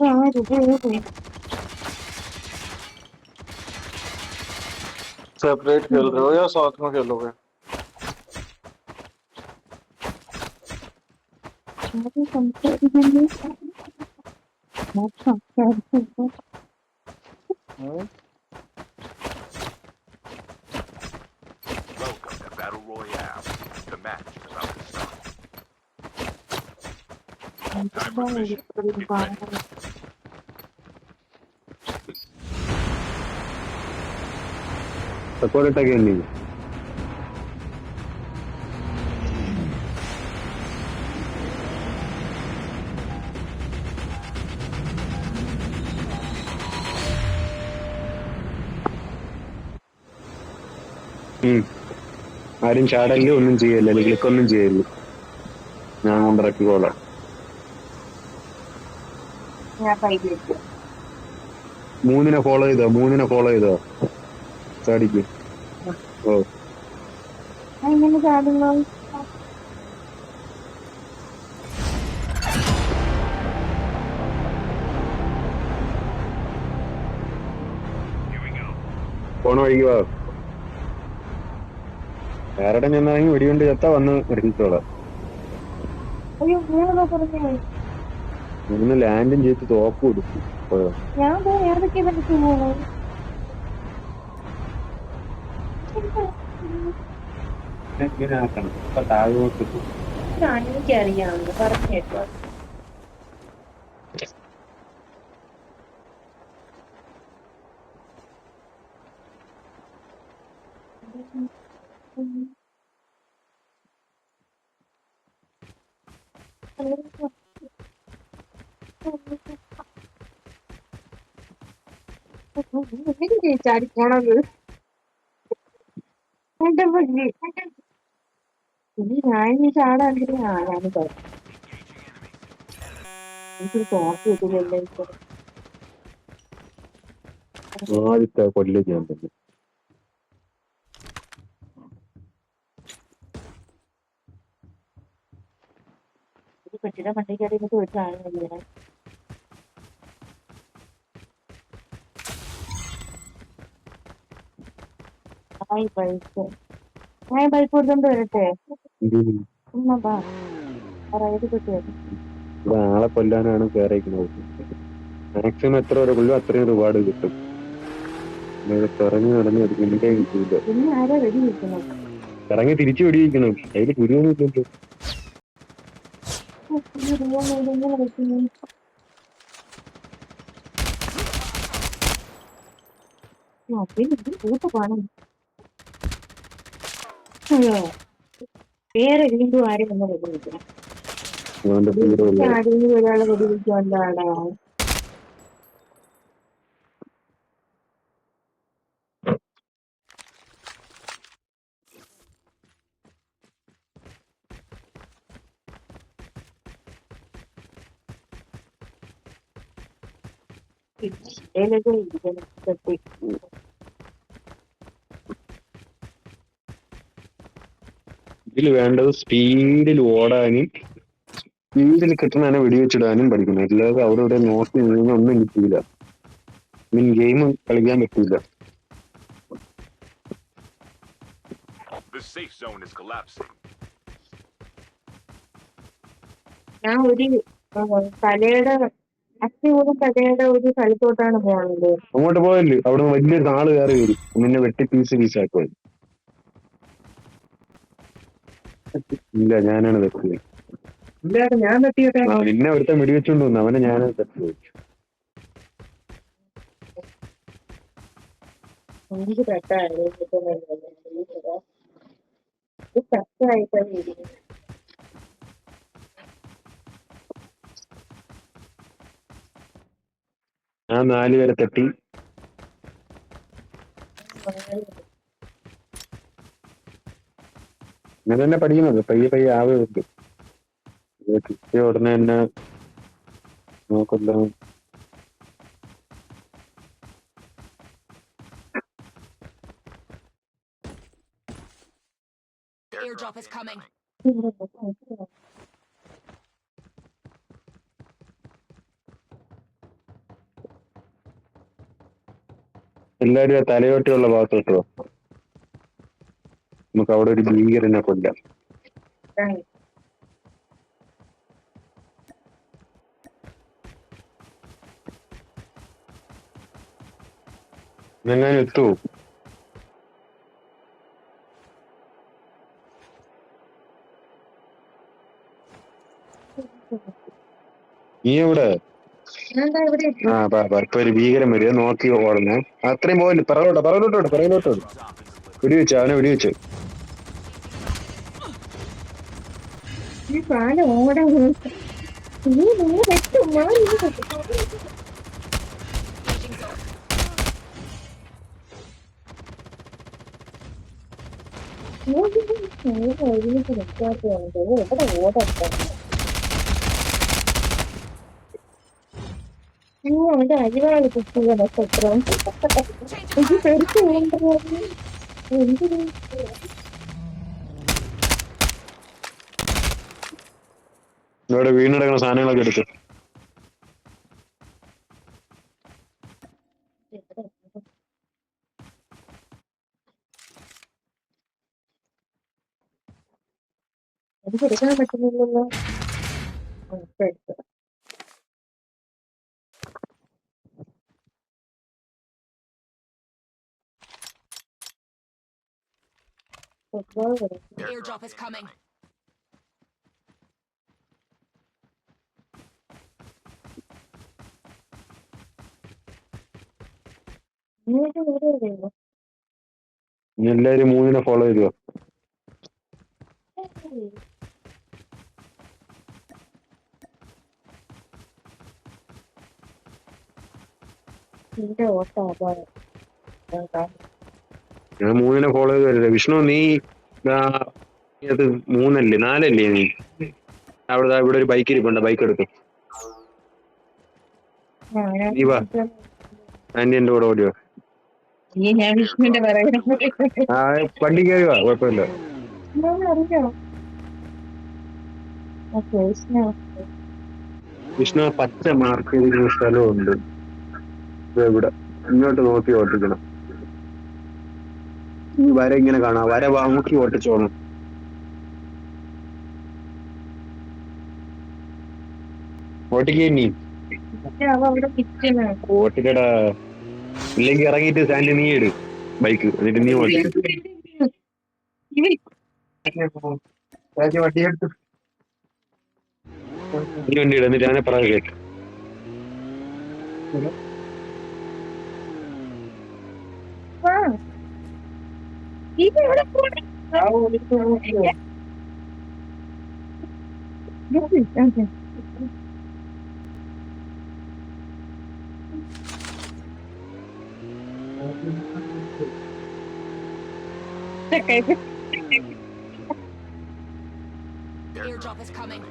Ah oui, contre là. Separate खेल रहे हो या साथ में खेलोगे हम्म? Welcome to Battle Royale. The match is about to start. Time for the mission. Support niño. ആരും ചാടല്ലേ ഒന്നും ചെയ്യല്ല അല്ലെങ്കിൽ ക്ലിക്കൊന്നും ചെയ്യല്ല. ഞാൻ കൊണ്ടിറക്കിക്കോളാം മൂന്നിനെ ഫോളോ ചെയ്തോ? മൂന്നിനെ ഫോളോ ചെയ്തോ? ചാടിക്ക് ഓ. എങ്ങനെ ചാടുന്നു? പോണ വഴിക്ക് വാ. വേറെ ചെന്നിറങ്ങി വെടികൊണ്ട് ചത്ത വന്ന് ഇറങ്ങിക്കോളാം. ലാൻഡും ചെയ്ത് തോപ്പ് പോയോ? ഞാൻ ദേ ഏതൊക്കെ പറ്റി പോണേ ഇങ്ങനെ ആക്കണം ഇപ്പൊ താഴോട്ട് എനിക്കറിയാവുന്ന പറഞ്ഞു കേട്ടോ. ചാടി പോണത്. എന്റെ പറ്റി ഇനി ഞാൻ ഈ ചാടാണെങ്കിൽ ഞാനാണ് ആദ്യത്തെ കൊല്ല ഞാൻ തന്നെ പെട്ടിയുടെ ഇങ്ങനെ ഹായ് ബൈക്ക് ഞാൻ ബൈക്ക് കൊടുത്തോണ്ട് വരട്ടെ ഇവിടെ ആളെ കൊല്ലാനാണ് കയറിയിരിക്കുന്നത് മാക്സിമം എത്ര വരെ കൊല്ലും അത്രയും റിവാർഡ് കിട്ടും. ഇറങ്ങി നടന്ന് അത് കിട്ടേ കിട്ടില്ല ഇറങ്ങി തിരിച്ചു വെടിയിക്കണം അതിൽ ഗുരുവൊന്നുമില്ലല്ലോ കൂട്ട് പണം അയ്യോ. വേറെ വീണ്ടും ആരും ഒന്ന് വെടി വെക്കണം അതുകൊണ്ട് തീരുമില്ല ആരെങ്കിലും ഒരാളെ വെടി വെച്ചോണ്ടാണ് ഇതിലൊക്കെ ഇരിക്കണം കെട്ടി ഇതിൽ വേണ്ടത് സ്പീഡിൽ ഓടാനും സ്പീഡിൽ കിട്ടണതിനെ വെടിവെച്ചിടാനും പഠിക്കണം. അല്ലാതെ അവിടെ ഇവിടെ നോക്കി നിന്ന് ഒന്നും കിട്ടിയില്ല മീൻ ഗെയിം കളിക്കാൻ പറ്റില്ല. ഞാൻ ഒരു കലയുടെ അച്ഛനോട് കലയുടെ ഒരു സ്ഥലത്തോട്ടാണ് പോകുന്നത് അങ്ങോട്ട് പോയല്ലേ? അവിടെ വലിയ വലിയൊരു നാൾ കയറി വരും. നിന്നെ വെട്ടി പീസ് പീസാക്കുവാൻ ഇല്ല ഞാനാണ് ഇല്ലാതെ ഞാൻ തട്ടിയട്ടെ നിന്നെ ഒരുത്തൻ വെടിവെച്ചോണ്ട് വന്നു. അവനെ ഞാനാണ് എനിക്ക് ഇത് പെട്ടായിട്ടാണ് ഇരിക്കുന്നത് ഞാൻ നാല് പേരെ തട്ടി ഇങ്ങനെ തന്നെ പഠിക്കുന്നത് പയ്യെ പയ്യെ ആവുന്നുണ്ട് കിട്ടിയ ഉടനെ തന്നെ നോക്കല്ലോ Airdrop is coming. എല്ലാരും തലയോട്ടിയുള്ള ഭാഗത്തോട്ടോ. നമുക്ക് അവിടെ ഒരു ഭീകരനെ കൊല്ലാം. ഞാൻ എത്തുവോ നീ എവിടെ? ആ ഇപ്പൊ ഒരു ഭീകരം വരിക നോക്കി ഓടണേ അത്രയും പോയില്ല പിറകോട്ടോ പിറകോട്ടോട്ട് പറയോട്ടോ വെടിവെച്ചു അവനെ വെടിവെച്ചു. സാധനം ഓടാൻ. നീ നിങ്ങൾ വെട്ടും ഞാൻ ഇത് വെട്ടും. Changing zone. ഞാൻ ഒരുമിച്ച് വെക്കാത്തതുകൊണ്ട് ഇവിടെ ഓടട്ടെ അയ്യോ അവന്റെ അരിവാൾ കുട്ടികളെ എത്രയും ഇത് പെരുത്ത് വേണ്ടത് എന്തിനു ഇവിടെ വീണ്ടെടുക്കുന്ന സാധനങ്ങളൊക്കെ എടുത്തു എടുക്കാൻ പറ്റുന്നില്ലല്ലോ. Airdrop is coming. നിങ്ങൾക്ക്? ഇനി എല്ലാരും മൂന്നിനെ ഫോളോ ചെയ്തോ? നിന്റെ ഓട്ടം ഞാൻ ഞാൻ മൂന്നിനെ ഫോളോ ചെയ്ത് വരില്ല വിഷ്ണു നീ അത് മൂന്നല്ലേ? നാലല്ലേ നീ? അവിടെ ദാ ഇവിടെ ഒരു ബൈക്ക് ഇരിപ്പുണ്ട്. ബൈക്ക് എടുത്തു ഞാൻ നീ വാ. ആന്റി എന്റെ കൂടെ ഓടിയോ? ഈ ഞാൻ വിഷ്ണുവിന്റെ പറയുന്നത് ആ വണ്ടി കയറി വാ കുഴപ്പമില്ല. വിഷ്ണു. പച്ച മാർക്ക് ചെയ്തിരിക്കുന്ന സ്ഥലമുണ്ട്. ഇവിടെ. ഇങ്ങോട്ട് നോക്കി ഓട്ടിക്കണം. ഈ വര ഇങ്ങനെ കാണാം. വര വാങ്ങി ഓട്ടിച്ചോണം. ഓട്ടിക്കേ നീ അവ അവിടെ കിച്ചണ് ഓട്ടിക്കടാ. ഇല്ലെങ്കിൽ ഇറങ്ങിയിട്ട് സാൻഡ് നീ ഇട് ബൈക്ക്. എന്നിട്ട് നീ ഓട്ടി നീ വണ്ടി ഇട എന്നിട്ട് ഞാനെ പറയാ കേട്ടു ഇത് എവിടെ പോണെ? ഇത് ഓക്കെ. ഇതൊക്കെ ഇത് Airdrop is coming.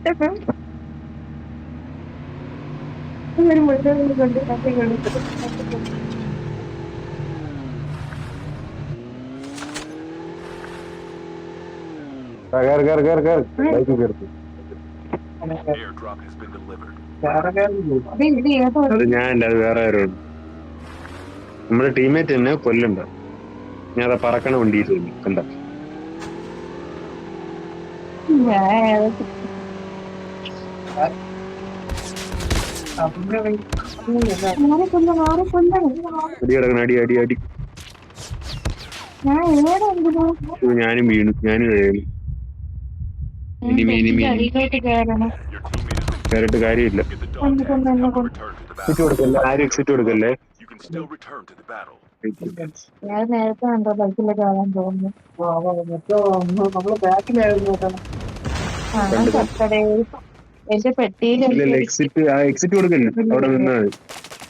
ഇതൊക്കെ. ഒരു മുഴുവൻ കൊണ്ട് കത്തി കൊടുത്തു കയറി കയറി കയറി കയറി ബൈക്ക് കയറി Airdrop has been delivered. അത് ഞാനല്ല അത് വേറെ ആരും നമ്മുടെ ടീമേറ്റ് തന്നെ കൊല്ലുണ്ട്. ഞാൻ അതാ പറക്കണ വണ്ടിയിൽ കണ്ട. ഞാനും വീണു ഞാനും കഴിയുന്നു ഇനിമി, ഇനിമി, കയറിട്ട് കാര്യമില്ല. എക്സിറ്റ്. കൊടുക്കല്ലേ ആരും എക്സിറ്റ് കൊടുക്കല്ലേ. ഞാൻ നേരത്തെ കണ്ടോ? തോന്നുന്നു. നമ്മൾ ബാക്കിലായിരുന്നു. എന്റെ പെട്ടിയിൽ ഇല്ല എക്സിറ്റ് ആ എക്സിറ്റ് കൊടുക്കല്ലേ അവിടെ നിന്നാണ്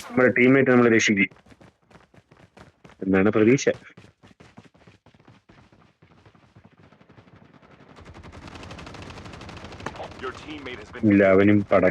നമ്മുടെ ടീമേറ്റ് നമ്മളെ രക്ഷിക്കും. എന്നാണ് പ്രതീക്ഷ. ഇല്ല അവനും പട